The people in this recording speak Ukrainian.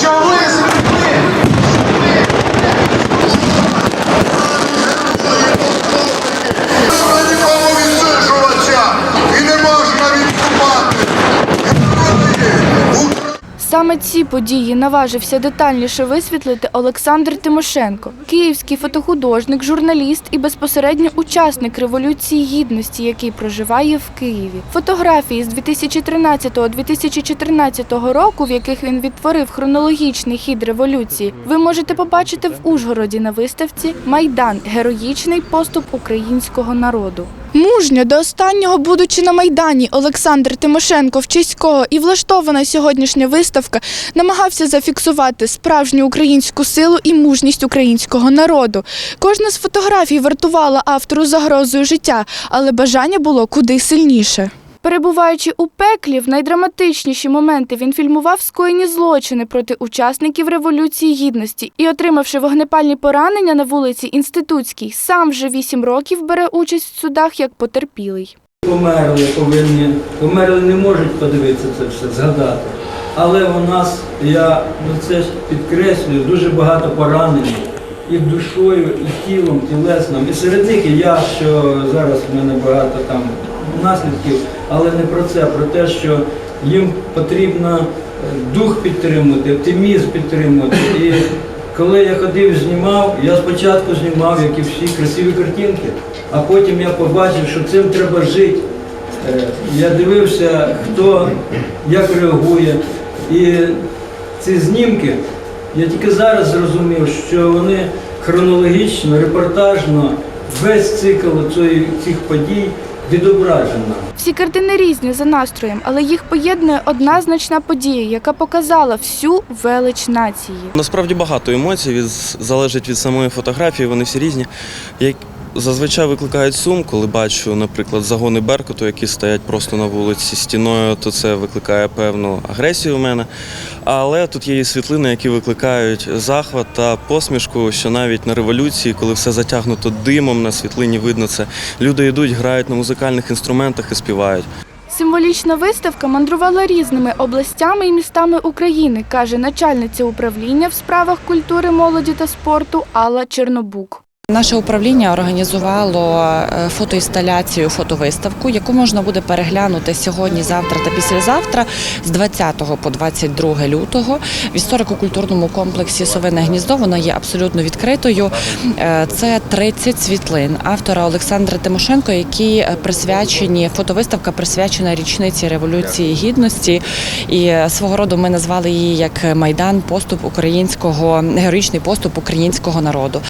що ви зробили? Саме ці події наважився детальніше висвітлити Олександр Тимошенко, київський фотохудожник, журналіст і безпосередньо учасник революції гідності, який проживає в Києві. Фотографії з 2013-2014 року, в яких він відтворив хронологічний хід революції, ви можете побачити в Ужгороді на виставці Майдан героїчний поступ українського народу. Мужньо до останнього, будучи на майдані, Олександр Тимошенко в честь кого і влаштована сьогоднішня виставка намагався зафіксувати справжню українську силу і мужність українського народу. Кожна з фотографій вартувала автору загрозою життя, але бажання було куди сильніше. Перебуваючи у пеклі, в найдраматичніші моменти він фільмував скоєні злочини проти учасників Революції Гідності і, отримавши вогнепальні поранення на вулиці Інститутській, сам вже вісім років бере участь в судах як потерпілий. Померли, повинні, померли не можуть подивитися це все, згадати. Але у нас, я ну, це підкреслюю, дуже багато поранень і душою, і тілом, тілесним. І серед них і я, що зараз в мене багато там наслідків, але не про це, про те, що їм потрібно е, дух підтримувати, оптимізм підтримувати. І коли я ходив, знімав, я спочатку знімав, як і всі, красиві картинки, а потім я побачив, що цим треба жити. Е, Я дивився, хто як реагує. І ці знімки, я тільки зараз зрозумів, що вони хронологічно, репортажно, весь цикл цих подій відображено. Всі картини різні за настроєм, але їх поєднує одна значна подія, яка показала всю велич нації. Насправді багато емоцій від, залежить від самої фотографії, вони всі різні. Як зазвичай викликають сум, коли бачу, наприклад, загони Беркуту, які стоять просто на вулиці стіною, то це викликає певну агресію у мене. Але тут є і світлини, які викликають захват та посмішку, що навіть на революції, коли все затягнуто димом, на світлині видно це. Люди йдуть, грають на музикальних інструментах і співають. Символічна виставка мандрувала різними областями і містами України, каже начальниця управління в справах культури, молоді та спорту Алла Чернобук. Наше управління організувало е, фотоінсталяцію, фотовиставку, яку можна буде переглянути сьогодні, завтра та післязавтра з 20 по 22 лютого в історико-культурному комплексі Совине гніздо. Вона є абсолютно відкритою. Е, Це 30 світлин автора Олександра Тимошенко, які е, присвячені фотовиставка присвячена річниці революції гідності. І свого роду ми назвали її як майдан поступ українського героїчний поступ українського народу.